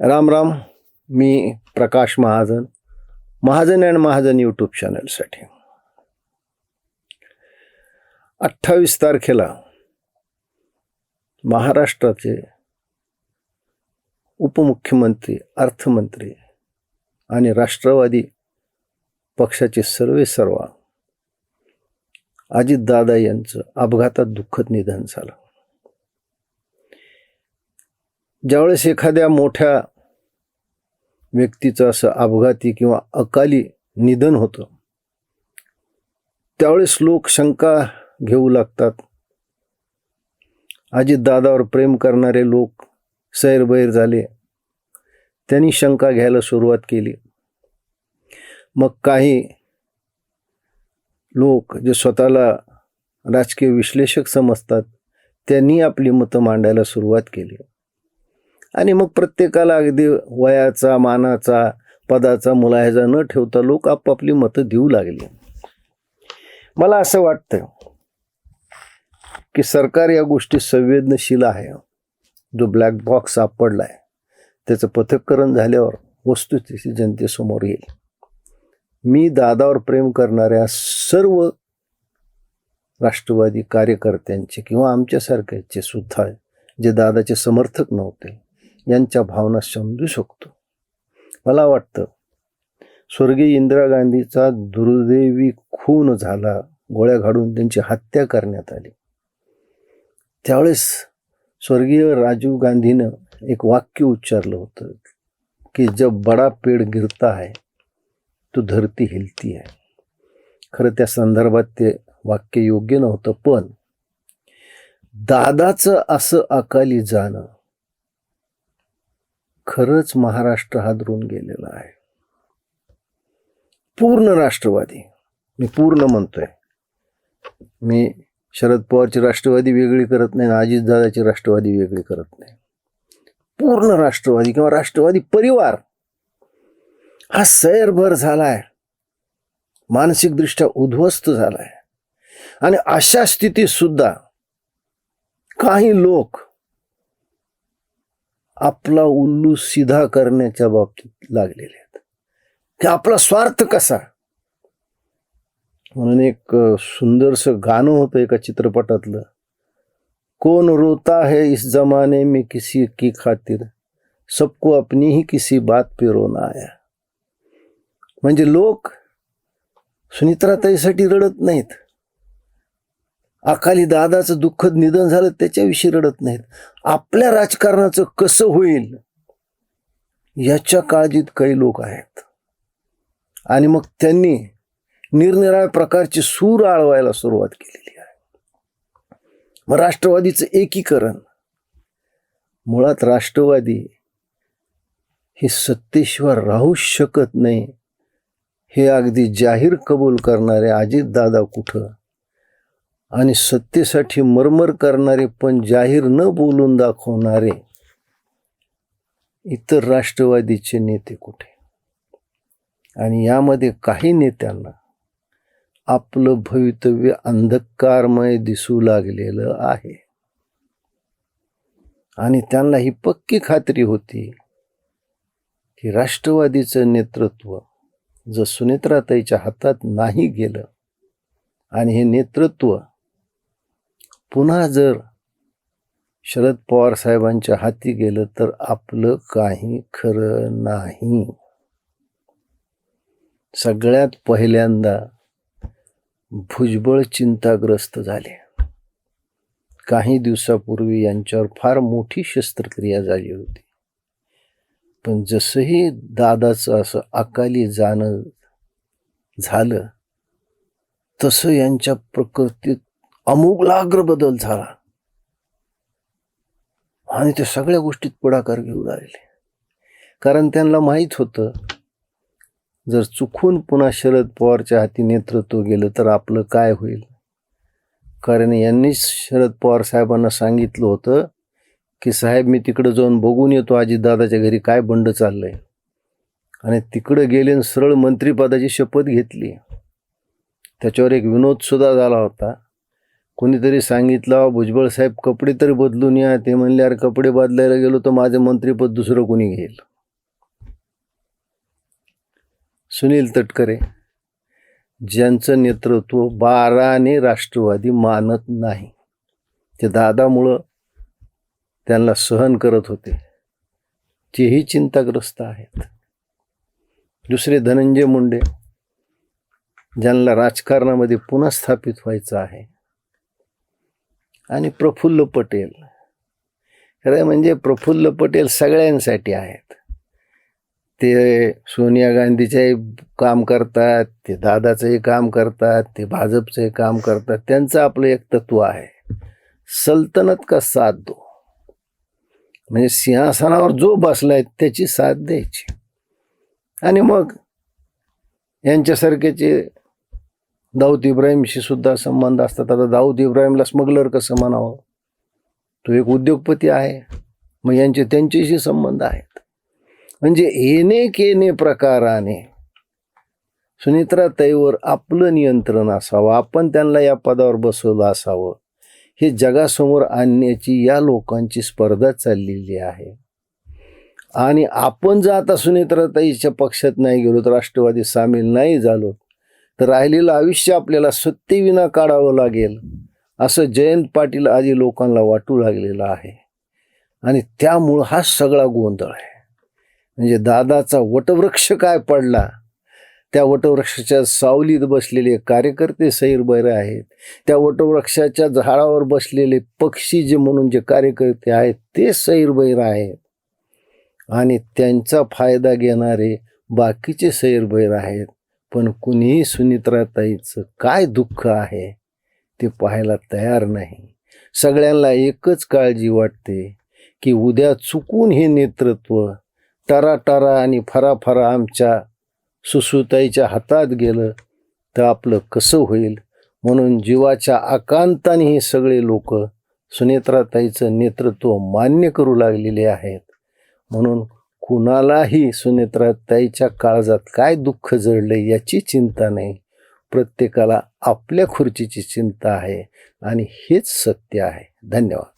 राम राम मी Prakash Mahajan Mahajan and Mahajan YouTube चॅनलसाठी अठ्ठावीस तारखेला महाराष्ट्राचे उपमुख्यमंत्री अर्थमंत्री आणि राष्ट्रवादी पक्षाचे सर्वे सर्वा अजितदादा यांचं अपघातात दुःखद निधन झालं. ज्यावेळेस एखाद्या मोठ्या व्यक्तीचं असं अपघाती किंवा अकाली निधन होतं त्यावेळेस लोक शंका घेऊ लागतात. अजितदादावर प्रेम करणारे लोक सैरबैर झाले. त्यांनी शंका घ्यायला सुरुवात केली. मग काही लोक जे स्वतःला राजकीय विश्लेषक समजतात त्यांनी आपली मतं मांडायला सुरुवात केली. आणि मग प्रत्येकाला अगदी वयाचा मानाचा पदाचा मुलाह्याचा न ठेवता लोक आपापली मतं देऊ लागली. मला असं वाटतं की सरकार या गोष्टी संवेदनशील आहे. जो ब्लॅक बॉक्स सापडला आहे त्याचं पथककरण झाल्यावर वस्तुस्थिती जनतेसमोर येईल. मी दादावर प्रेम करणाऱ्या सर्व राष्ट्रवादी कार्यकर्त्यांचे किंवा आमच्यासारख्याचे सुद्धा जे दादाचे समर्थक नव्हते यांच्या भावना समजू शकतो. मला वाटतं स्वर्गीय इंदिरा गांधीचा दुर्दैवी खून झाला गोळ्या घाडून त्यांची हत्या करण्यात आली. त्यावेळेस स्वर्गीय राजीव गांधीनं एक वाक्य उच्चारलं होतं की जब बडा पेड गिरता है तो धरती हिलती आहे खरं त्या संदर्भात ते वाक्य योग्य नव्हतं पण दादाचं असं अकाली जाणं खरंच महाराष्ट्र हादरून गेलेला आहे. पूर्ण राष्ट्रवादी मी पूर्ण म्हणतोय. मी शरद पवारची राष्ट्रवादी वेगळी करत नाही अजितदादाची राष्ट्रवादी वेगळी करत नाही. पूर्ण राष्ट्रवादी किंवा राष्ट्रवादी परिवार हा सैरभर झालाय. मानसिकदृष्ट्या उद्ध्वस्त झालाय. आणि अशा स्थितीत सुद्धा काही लोक आपला उल्लू सिधा करण्याच्या बाबतीत लागलेले आहेत. की आपला स्वार्थ कसा? म्हणून एक सुंदरस सुंदरसं गाणं होतं एका चित्रपटातलं. कोण रोता है इस जमाने में किसी की खातिर? सबको अपनी ही किसी बात पे रोना आया. म्हणजे लोक सुनित्राताईसाठी रडत नाहीत. अकाली दादाचं दुःखद निधन झालं त्याच्याविषयी रडत नाहीत. आपल्या राजकारणाचं कसं होईल याच्या काळजीत काही लोक आहेत. आणि मग त्यांनी निरनिराळ्या प्रकारची सूर आळवायला सुरुवात केलेली आहे. मग राष्ट्रवादीचं एकीकरण मुळात राष्ट्रवादी हे सत्तेशिवाय राहू शकत नाही हे अगदी जाहीर कबूल करणारे अजितदादा कुठं? आणि सत्तेसाठी मरमर करणारे पण जाहीर न बोलून दाखवणारे इतर राष्ट्रवादीचे नेते कुठे? आणि यामध्ये काही नेत्यांना आपलं भवितव्य अंधकारमय दिसू लागलेलं आहे. आणि त्यांना ही पक्की खात्री होती की राष्ट्रवादीचं नेतृत्व जर सुनेत्राताईच्या हातात नाही गेलं आणि हे नेतृत्व पुन्हा जर शरद पवार साहेबांच्या हाती गेलं तर आपलं काही खरं नाही. सगळ्यात पहिल्यांदा भुजबळ चिंताग्रस्त झाले. काही दिवसापूर्वी यांच्यावर फार मोठी शस्त्रक्रिया झाली होती. पण जसंही दादाचं असं अकाली जाणं झालं तसं यांच्या प्रकृतीत अमूलाग्र बदल झाला. आणि ते सगळ्या गोष्टीत पुढाकार घेऊ लागले कारण त्यांना माहीत होतं जर चुकून पुन्हा शरद पवारच्या हाती नेतृत्व गेलं तर आपलं काय होईल? कारण यांनीच शरद पवार साहेबांना सांगितलं होतं की साहेब मी तिकडं जाऊन बघून येतो अजितदादाच्या घरी काय बंड चाललंय. आणि तिकडं गेले आणि सरळ मंत्रिपदाची शपथ घेतली. त्याच्यावर एक विनोद सुद्धा झाला होता. कोणीतरी सांगितलं भुजबळ साहेब कपडे तरी बदलून या. ते म्हणले अरे कपडे बदलायला गेलो तर माझं मंत्रीपद दुसरं कोणी घेईल. सुनील तटकरे ज्यांचं नेतृत्व बाराने राष्ट्रवादी मानत नाही ते दादामुळं त्यांना सहन करत होते. तेही चिंताग्रस्त आहेत. दुसरे धनंजय मुंडे ज्यांना राजकारणामध्ये पुन्हा स्थापित व्हायचं आहे. आणि प्रफुल्ल पटेल. खरं म्हणजे प्रफुल्ल पटेल सगळ्यांसाठी आहेत. ते सोनिया गांधीचंही काम करतात ते दादाचंही काम करतात ते भाजपचंही काम करतात. त्यांचं आपलं एक तत्व आहे. सल्तनत का साथ दो? म्हणजे सिंहासनावर जो बसलाय त्याची साथ द्यायची. आणि मग यांच्यासारख्याचे दाऊद इब्राहिमशी सुद्धा संबंध असतात. आता दाऊद इब्राहिमला स्मगलर कसं म्हणावं? तो एक उद्योगपती आहे. मग यांचे त्यांच्याशी संबंध आहेत. म्हणजे येणे केने प्रकाराने सुनित्रा ताईवर आपलं नियंत्रण असावं. आपण त्यांना या पदावर बसवलं असावं. हे जगासमोर आणण्याची या लोकांची स्पर्धा चाललेली आहे. आणि आपण जर आता सुनित्राताईच्या पक्षात नाही गेलो तर राष्ट्रवादी सामील नाही झालो तर राहिलेलं आयुष्य आपल्याला सत्तेविना काढावं लागेल. असं जयंत पाटील आधी लोकांना वाटू लागलेलं आहे. आणि त्यामुळं हा सगळा गोंधळ आहे. म्हणजे दादाचा वटवृक्ष काय पडला? त्या वटवृक्षाच्या सावलीत बसलेले कार्यकर्ते सैरबैर आहेत. त्या वटवृक्षाच्या झाडावर बसलेले पक्षी जे म्हणून जे कार्यकर्ते आहेत ते सैरबैर आहेत. आणि त्यांचा फायदा घेणारे बाकीचे सैरबैर आहेत. पण कुणीही सुनित्राताईचं काय दुःख आहे ते पाहायला तयार नाही. सगळ्यांना एकच काळजी वाटते की उद्या चुकून हे नेतृत्व टरा टरा आणि फराफरा आमच्या सुसुताईच्या हातात गेलं तर आपलं कसं होईल? म्हणून जीवाच्या आकांताने हे सगळे लोक सुनेत्राताईचं नेतृत्व मान्य करू लागलेले आहेत. म्हणून कुणालाही सुनेत्राताईच्या काळजात काय दुःख जडले याची चिंता नाही. प्रत्येकाला आपल्या खुर्चीची चिंता आहे आणि हेच सत्य आहे. धन्यवाद.